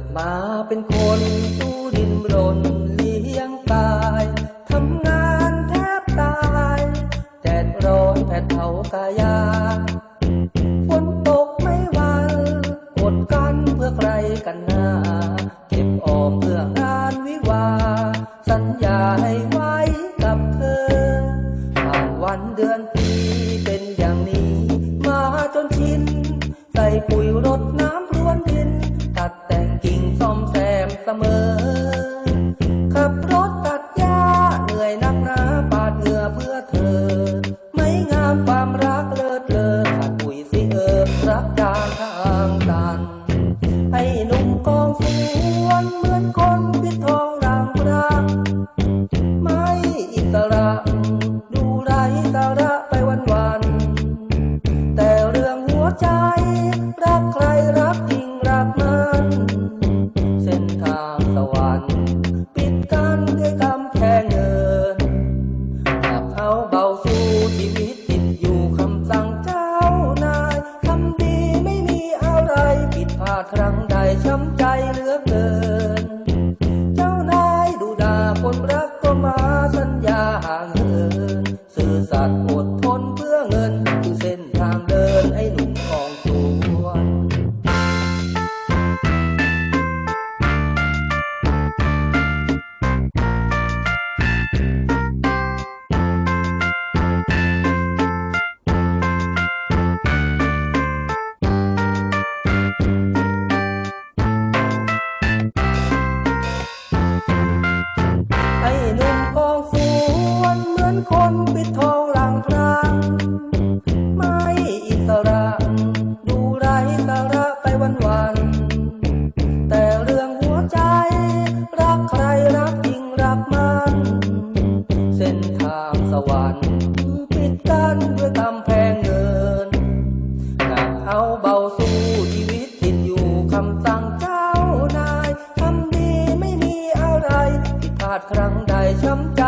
ดมาเป็นคนสู้ดินรนเลี้ยงกายทำงานแทบตายแดดร้อนแผดเผากายาฝนตกไม่วันอดกันเพื่อใครกันหน้าเก็บออมเพื่องานวิวา สัญญาให้ไว้กับเธอผ่านวันเดือนปีเป็นอย่างนี้ มาจนชินใส่ปุ๋ยรด สวนเหมือนคนพิดทองร่างรังไม่อิสระดูไรสาระไปวันวัน แต่เรื่องหัวใจ รักใครรักจริงรักมันเส้นทางสวรรค์ปิดกันด้วยกำแพงเงินหากเขาเบาสู้ชีวิตติดอยู่คำสั่งเจ้านายทำดีไม่มีอะไรผิดพลาดครั้งใดช้ำ ด่ วรรค์คือปิดกันด้วยกำแพงเงินหนักเอาเบาสู้ชีวิตติดอยู่คำสั่งเจ้านายทำดีไม่มีอะไรผิดพลาดครั้งใดช้ำใจ